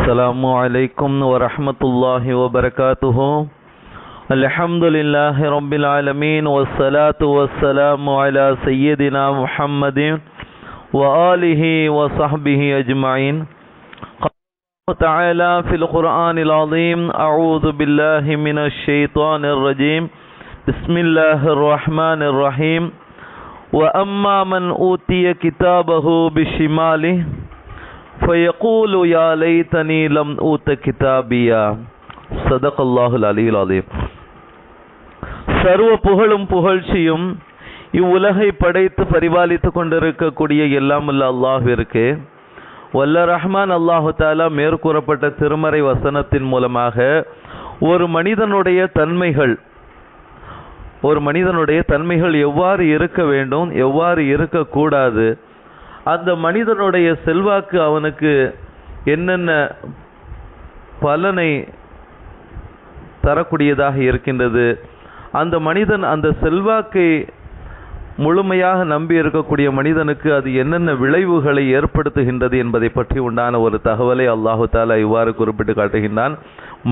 السلام عليكم ورحمة الله وبركاته. الحمد لله رب العالمين والصلاة والسلام على سيدنا محمد وآله وصحبه أجمعين قال تعالى في القرآن العظيم أعوذ بالله من الشيطان الرجيم بسم الله الرحمن الرحيم وأما من أوتي كتابه بشماله ஃபயகூலு யா லைதனி லம் ஊத்த கிதாபியா சதகல்லாஹுல் அலில் அலீம் சர்வ புகழும் புகழ்ச்சியும் இவ்வுலகை படைத்து பரிபாலித்து கொண்டிருக்கக்கூடிய எல்லாமுள்ள அல்ல அல்லாஹிற்கு வல்ல ரஹ்மான் அல்லாஹு தாலா மேற்கூறப்பட்ட திருமறை வசனத்தின் மூலமாக ஒரு மனிதனுடைய தன்மைகள் ஒரு மனிதனுடைய தன்மைகள் எவ்வாறு இருக்க வேண்டும் எவ்வாறு இருக்கக்கூடாது அந்த மனிதனுடைய செல்வாக்கு அவனுக்கு என்னென்ன பலனை தரக்கூடியதாக இருக்கின்றது. அந்த மனிதன் அந்த செல்வாக்கை முழுமையாக நம்பி இருக்கக்கூடிய மனிதனுக்கு அது என்னென்ன விளைவுகளை ஏற்படுத்துகின்றது என்பதை பற்றி உண்டான ஒரு தகவலை அல்லாஹு தாலா இவ்வாறு குறிப்பிட்டு காட்டுகின்றான்.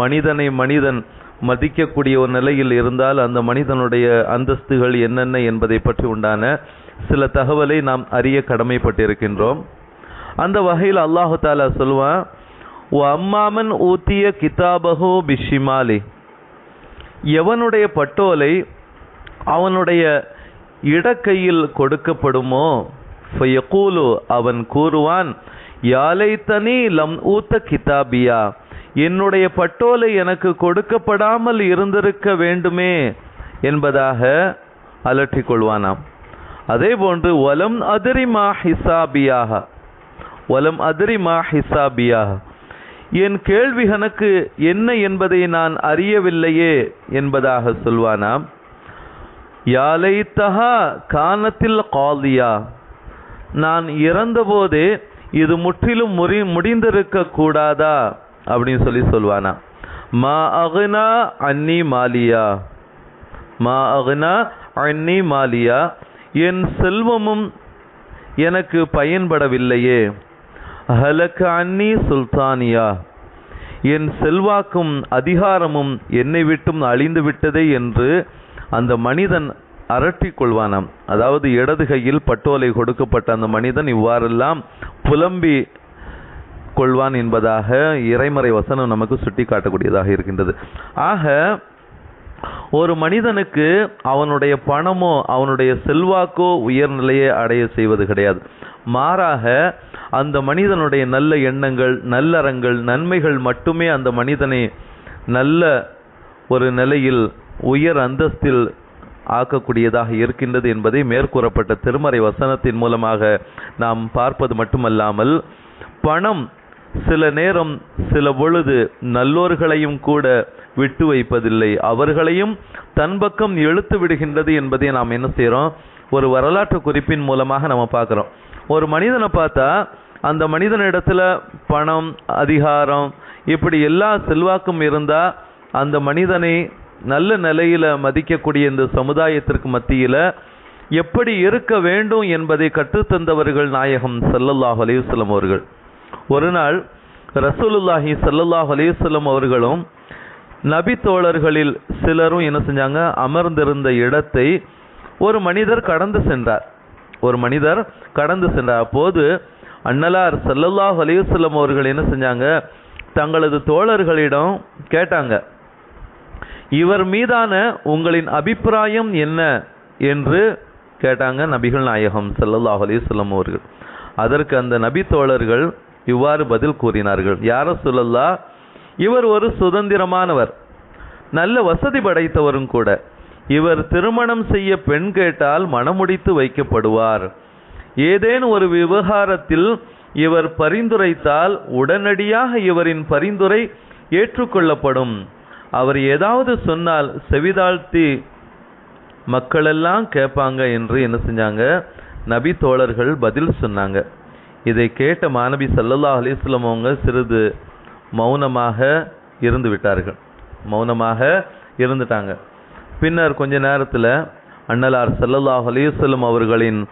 மனிதனை மனிதன் மதிக்கக்கூடிய ஒரு நிலையில் இருந்தால் அந்த மனிதனுடைய அந்தஸ்துகள் என்னென்ன என்பதை பற்றி உண்டான சில தகவலை நாம் அறிய கடமைப்பட்டிருக்கின்றோம். அந்த வகையில் அல்லாஹு தாலா சொல்லுவான் ஓ அம்மாமன் ஊத்திய கிதாபஹோ பிஷிமாலி. எவனுடைய பட்டோலை அவனுடைய இடக்கையில் கொடுக்கப்படுமோ? ஃபயகூலு அவன் கூறுவான் யாலை தனி லம் ஊத்த கிதாபியா என்னுடைய பட்டோலை எனக்கு கொடுக்கப்படாமல் இருந்திருக்க வேண்டுமே என்பதாக அலற்றிக் கொள்வானாம். அதே போன்று வலம் அதிரிமா ஹிசாபியாக வலம் அதிரிமா ஹிசாபியாக. என் கேள்வி கணக்கு என்ன என்பதை நான் அறியவில்லையே என்பதாக சொல்வானாம். யாலைத்தஹா கானத்தில் காலியா நான் இறந்தபோதே இது முற்றிலும் முறி முடிந்திருக்க கூடாதா அப்படின்னு சொல்லி சொல்வானா மா அகுனா அன்னி மாலியா மா அகுனா அன்னி மாலியா என் செல்வமும் எனக்கு பயன்படவில்லையே. ஹலக்க அன்னி சுல்தானியா. என் செல்வாக்கும் அதிகாரமும் என்னை விட்டும் அழிந்து விட்டதே என்று அந்த மனிதன் அரட்டிக்கொள்வானாம் அதாவது இடது கையில் பட்டோலை கொடுக்கப்பட்ட அந்த மனிதன் இவ்வாறெல்லாம் புலம்பி கொள்வான் என்பதாக இறைமறை வசனம் நமக்கு சுட்டி காட்டக்கூடியதாக இருக்கின்றது. ஆக ஒரு மனிதனுக்கு அவனுடைய பணமோ அவனுடைய செல்வாக்கோ உயர்நிலையை அடைய செய்வது கிடையாது. மாறாக அந்த மனிதனுடைய நல்ல எண்ணங்கள் நல்லறங்கள் நன்மைகள் மட்டுமே அந்த மனிதனை நல்ல ஒரு நிலையில் உயர் அந்தஸ்தில் ஆக்கக்கூடியதாக இருக்கின்றது என்பதை மேற்கூறப்பட்ட திருமறை வசனத்தின் மூலமாக நாம் பார்ப்பது மட்டுமல்லாமல் பணம் சில நேரம் சில பொழுது நல்லோர்களையும் கூட விட்டு வைப்பதில்லை. அவர்களையும் தன் பக்கம் இழுத்து விடுகின்றது என்பதை நாம் என்ன செய்கிறோம் ஒரு வரலாற்று குறிப்பின் மூலமாக நம்ம பார்க்குறோம். ஒரு மனிதனை பார்த்தா அந்த மனிதனிடத்தில் பணம் அதிகாரம் இப்படி எல்லா செல்வாக்கும் இருந்தால் அந்த மனிதனை நல்ல நிலையில் மதிக்கக்கூடிய இந்த சமுதாயத்திற்கு மத்தியில் எப்படி இருக்க வேண்டும் என்பதை கற்றுத்தந்தவர்கள் நாயகம் செல்லல்லாஹ் அலையுஸ்லம் அவர்கள். ஒரு நாள் ரசூலுல்லாஹி சல்லாஹ் அலிசல்லம் அவர்களும் நபி தோழர்களில் சிலரும் என்ன செஞ்சாங்க? அமர்ந்திருந்த இடத்தை ஒரு மனிதர் கடந்து சென்றார். ஒரு மனிதர் கடந்து சென்றார். அப்போது அன்னலார் சல்லல்லாஹ் அலையுஸ்லம் அவர்கள் என்ன செஞ்சாங்க? தங்களது தோழர்களிடம் கேட்டாங்க இவர் மீதான உங்களின் அபிப்பிராயம் என்ன? என்று கேட்டாங்க நபிகள் நாயகம் சல்லல்லாஹ் அலிஸ்லம் அவர்கள். அதற்கு அந்த நபி தோழர்கள் இவ்வாறு பதில் கூறினார்கள். யார சொல்லல்லா இவர் ஒரு சுதந்திரமானவர். நல்ல வசதி படைத்தவரும் கூட. இவர் திருமணம் செய்ய பெண் கேட்டால் மணமுடித்து வைக்கப்படுவார். ஏதேனும் ஒரு விவகாரத்தில் இவர் பரிந்துரைத்தால் உடனடியாக இவரின் பரிந்துரை ஏற்றுக்கொள்ளப்படும். அவர் ஏதாவது சொன்னால் செவிதாழ்த்தி மக்களெல்லாம் கேட்பாங்க என்று என்ன செஞ்சாங்க? நபி தோழர்கள் பதில் சொன்னாங்க. இதை கேட்ட மாணவி சல்லல்லா அலிஸ்லம் அவங்க சிறிது மௌனமாக இருந்து விட்டார்கள். மௌனமாக இருந்துட்டாங்க. பின்னர் கொஞ்ச நேரத்தில் அண்ணலார் சல்லல்லாஹ் அலிஸ்லம் அவர்களின்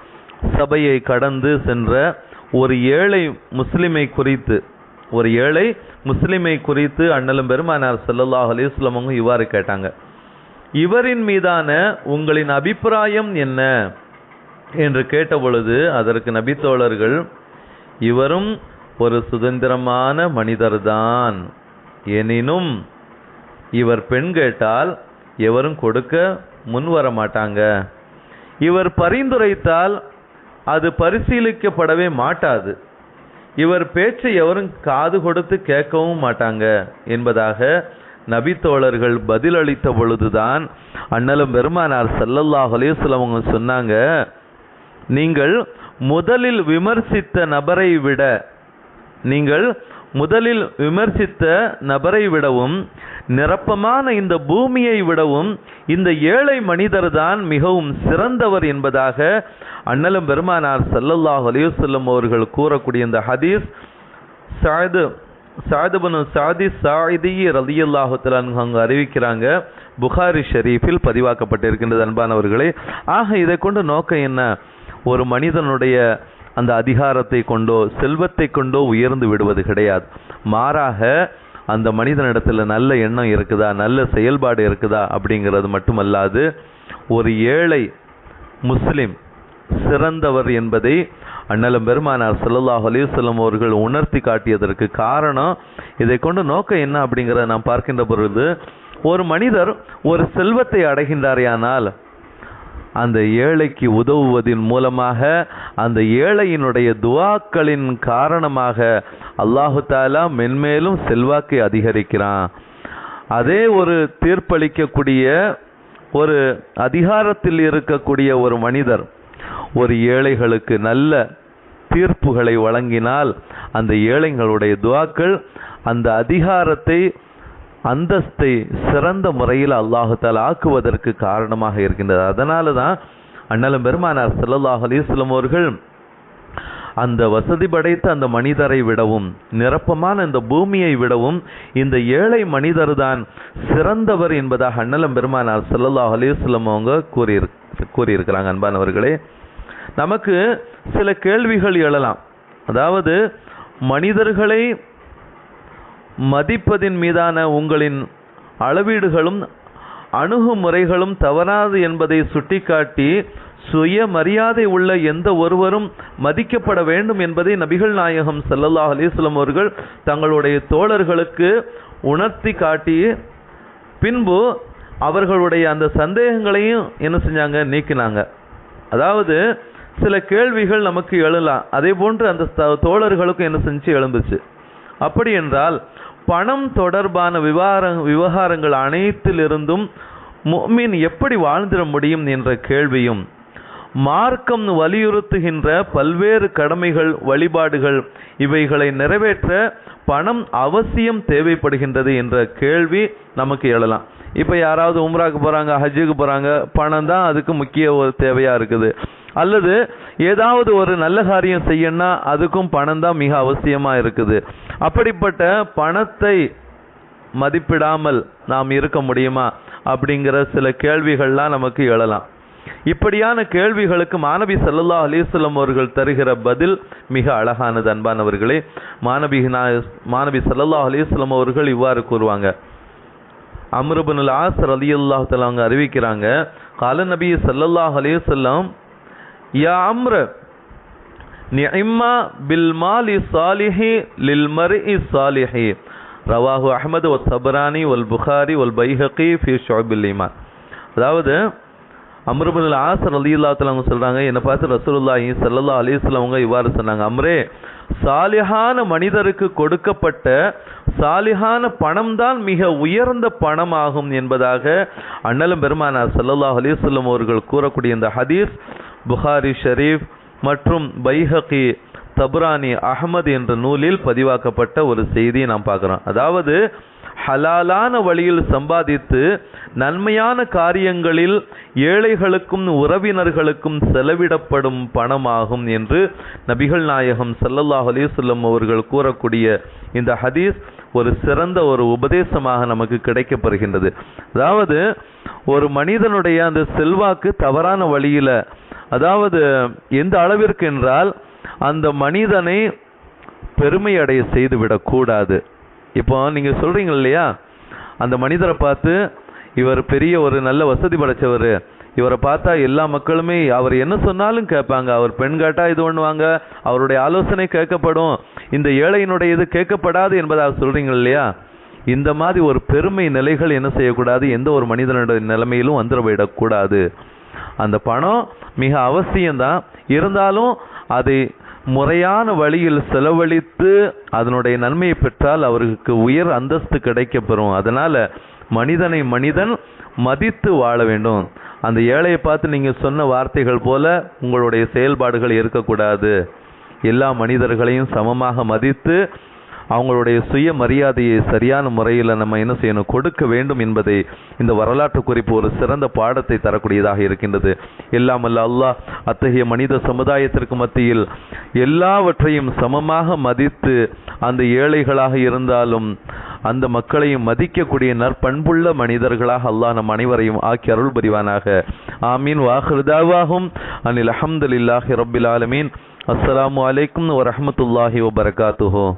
சபையை கடந்து சென்ற ஒரு ஏழை முஸ்லிமை குறித்து ஒரு ஏழை முஸ்லிமை குறித்து அண்ணலும் பெருமானார் ஸல்லல்லாஹு அலிஸ்லம் அவங்க இவ்வாறு கேட்டாங்க. இவரின் மீதான உங்களின் அபிப்பிராயம் என்ன? என்று கேட்ட பொழுது அதற்கு நபித்தோழர்கள் இவரும் ஒரு சுதந்திரமான மனிதர்தான். எனினும் இவர் பெண் கேட்டால் எவரும் கொடுக்க முன் வர மாட்டாங்க இவர் பரிந்துரைத்தால் அது பரிசீலிக்கப்படவே மாட்டாது. இவர் பேச்சை எவரும் காது கொடுத்து கேட்கவும் மாட்டாங்க என்பதாக நபித்தோழர்கள் பதிலளித்த பொழுதுதான் அண்ணலும் பெருமானார் ஸல்லல்லாஹு சிலவங்க சொன்னாங்க நீங்கள் முதலில் விமர்சித்த நபரை விட நீங்கள் முதலில் விமர்சித்த நபரை விடவும் நிரப்பமான இந்த பூமியை விடவும் இந்த ஏழை மனிதர்தான் மிகவும் சிறந்தவர் என்பதாக அண்ணலும் பெருமானார் சல்லல்லாஹ் அலையுசல்லம் அவர்கள் கூறக்கூடிய இந்த ஹதீஸ். சாது சாதுபனு சாதி சாயிதி ரலியல்லாஹுத்தலான் அறிவிக்கிறாங்க. புகாரி ஷெரீஃபில் பதிவாக்கப்பட்டிருக்கின்றது அன்பானவர்களே. ஆக இதை கொண்டு நோக்கம் என்ன? ஒரு மனிதனுடைய அந்த அதிகாரத்தை கொண்டோ செல்வத்தை கொண்டோ உயர்ந்து விடுவது கிடையாது. மாறாக அந்த மனிதனிடத்தில் நல்ல எண்ணம் இருக்குதா நல்ல செயல்பாடு இருக்குதா அப்படிங்கிறது மட்டுமல்லாது ஒரு ஏழை முஸ்லிம் சிறந்தவர் என்பதை அண்ணலம் பெருமானார் ஸல்லல்லாஹு அலைஹி அவர்கள் உணர்த்தி காட்டியதற்கு காரணம் இதை கொண்டு நோக்கம் என்ன அப்படிங்கிறத நாம் பார்க்கின்ற பொழுது ஒரு மனிதர் ஒரு செல்வத்தை அடைகின்றாரேயானால் அந்த ஏழைக்கு உதவுவதன் மூலமாக அந்த ஏழையினுடைய துவாக்களின் காரணமாக அல்லாஹு தாலா மென்மேலும் செல்வாக்கை அதிகரிக்கிறான். அதே ஒரு தீர்ப்பளிக்கக்கூடிய ஒரு அதிகாரத்தில் இருக்கக்கூடிய ஒரு மனிதர் ஒரு ஏழைகளுக்கு நல்ல தீர்ப்புகளை வழங்கினால் அந்த ஏழைகளுடைய துவாக்கள் அந்த அதிகாரத்தை அந்தஸ்தை சிறந்த முறையில் அல்லாஹால ஆக்குவதற்கு காரணமாக இருக்கின்றது. அதனால தான் அண்ணலும் பெருமானார் செல்லல்லாஹ் அலிஸ்லம் அவர்கள் அந்த வசதி படைத்த அந்த மனிதரை விடவும் நிரப்பமான இந்த பூமியை விடவும் இந்த ஏழை மனிதர் தான் சிறந்தவர் என்பதாக அண்ணலம் பெருமானார் செல்லல்லாஹ் அலிஸ்லம் அவங்க கூறியிரு கூறியிருக்கிறாங்க அன்பானவர்களே. நமக்கு சில கேள்விகள் எழலாம். அதாவது மனிதர்களை மதிப்பதின் மீதான உங்களின் அளவீடுகளும் அணுகுமுறைகளும் தவறாது என்பதை சுட்டிக்காட்டி சுய மரியாதை உள்ள எந்த ஒருவரும் மதிக்கப்பட வேண்டும் என்பதை நபிகள் நாயகம் சல்லல்லாஹ் அலிஸ்லம் அவர்கள் தங்களுடைய தோழர்களுக்கு உணர்த்தி காட்டி பின்பு அவர்களுடைய அந்த சந்தேகங்களையும் என்ன செஞ்சாங்க? நீக்கினாங்க. அதாவது சில கேள்விகள் நமக்கு எழலாம். அதே போன்று அந்த தோழர்களுக்கும் என்ன செஞ்சு எழும்புச்சு. அப்படி என்றால் பணம் தொடர்பான விவகார விவகாரங்கள் அனைத்திலிருந்தும் முஃமின் எப்படி வாழ்ந்திட முடியும் என்ற கேள்வியும் மார்க்கம் வலியுறுத்துகின்ற பல்வேறு கடமைகள் வழிபாடுகள் இவைகளை நிறைவேற்ற பணம் அவசியம் தேவைப்படுகின்றது என்ற கேள்வி நமக்கு எழலாம். இப்போ யாராவது உம்ராக்கு போகிறாங்க ஹஜ்ஜுக்கு போகிறாங்க பணம் தான் அதுக்கு முக்கிய ஒரு தேவையாக இருக்குது. அல்லது ஏதாவது ஒரு நல்ல காரியம் செய்யணும்னா அதுக்கும் பணம் தான் மிக அவசியமாக இருக்குது. அப்படிப்பட்ட பணத்தை மதிப்பிடாமல் நாம் இருக்க முடியுமா? அப்படிங்கிற சில கேள்விகள்லாம் நமக்கு எழலாம். இப்படியான கேள்விகளுக்கு மாணவி சல்லல்லா அலைஹி அவர்கள் தருகிற பதில் மிக அழகானது அன்பானவர்களே. மாணவி மாணவி சல்லல்லா அலைஹி அவர்கள் இவ்வாறு கூறுவாங்க. அம்ருபனுல் ஆசர் அலி தஆலா அவங்க அறிவிக்கிறாங்க கால நபி சல்லல்லாஹ் அலைஹி யா அம்ர நிஇம்மா பில் மாலி சாலிஹி லில் மர்இ சாலிஹி ரவாஹு அஹ்மது ஒல் சபரானி ஒல் புகாரி ஒல் பைஹகி ஃபி ஷோபில் ஈமான் அதாவது அம்ருபுல் ஆசர் அலி தஆலா அவங்க சொல்றாங்க என்னை பார்த்து ரசூலுல்லாஹி ஸல்லல்லாஹு அலைஹி அவங்க இவ்வாறு சொன்னாங்க. அம்ரே சாலிஹான மனிதருக்கு கொடுக்கப்பட்ட சாலிஹான பணம் தான் மிக உயர்ந்த பணமாகும் என்பதாக அண்ணலும் பெருமானார் சல்லல்லாஹ் அலி அவர்கள் கூறக்கூடிய இந்த ஹதீஸ் புகாரி ஷரீஃப் மற்றும் பைஹகி தபுரானி அகமது என்ற நூலில் பதிவாக்கப்பட்ட ஒரு செய்தியை நாம் பார்க்குறோம். அதாவது ஹலாலான வழியில் சம்பாதித்து நன்மையான காரியங்களில் ஏழைகளுக்கும் உறவினர்களுக்கும் செலவிடப்படும் பணமாகும் என்று நபிகள் நாயகம் சல்லல்லாஹ் அலைஹி அவர்கள் கூறக்கூடிய இந்த ஹதீஸ் ஒரு சிறந்த ஒரு உபதேசமாக நமக்கு கிடைக்கப்படுகின்றது. அதாவது ஒரு மனிதனுடைய அந்த செல்வாக்கு தவறான வழியில் அதாவது எந்த அளவிற்கு என்றால் அந்த மனிதனை பெருமை அடைய செய்து விடக்கூடாது இப்போ நீங்க சொல்றீங்க இல்லையா? அந்த மனிதரை பார்த்து இவர் பெரிய ஒரு நல்ல வசதி படைச்சவர். இவரை பார்த்தா எல்லா மக்களுமே அவர் என்ன சொன்னாலும் கேட்பாங்க. அவர் பெண்காட்டா இது பண்ணுவாங்க. அவருடைய ஆலோசனை கேட்கப்படும். இந்த ஏழையினுடைய இது கேட்கப்படாது என்பதாக சொல்றீங்க இல்லையா? இந்த மாதிரி ஒரு பெருமை நிலைகள் என்ன செய்யக்கூடாது? எந்த ஒரு மனிதனுடைய நிலைமையிலும் வந்துடவிடக்கூடாது அந்த பணம் மிக அவசியம்தான். இருந்தாலும் அதை முறையான வழியில் செலவழித்து அதனுடைய நன்மையை பெற்றால் அவருக்கு உயர் அந்தஸ்து கிடைக்கப்பெறும். அதனால் மனிதனை மனிதன் மதித்து வாழ வேண்டும். அந்த ஏழையை பார்த்து நீங்கள் சொன்ன வார்த்தைகள் போல உங்களுடைய செயல்பாடுகள் இருக்கக்கூடாது. எல்லா மனிதர்களையும் சமமாக மதித்து அவங்களுடைய சுய மரியாதையை சரியான முறையில் நம்ம என்ன செய்யணும் கொடுக்க வேண்டும் என்பதை இந்த வரலாற்று குறிப்பு ஒரு சிறந்த பாடத்தை தரக்கூடியதாக இருக்கின்றது. எல்லாம் அல்லாஹ் அத்தகைய மனித சமுதாயத்திற்கு மத்தியில் எல்லாவற்றையும் சமமாக மதித்து அந்த ஏழைகளாக இருந்தாலும் அந்த மக்களையும் மதிக்கக்கூடிய நற்பண்புள்ள மனிதர்களாக அல்லாஹ் நம் அனைவரையும் ஆக்கி அருள் புரிவானாக. ஆமீன். வாஹிருதாவாகும் அனில் அஹமதுல்லாஹி ரபில் ஆலமீன். அஸ்லாம் அலைக்கும் வரமத்துல்லாஹி வபர்காத்துஹோ.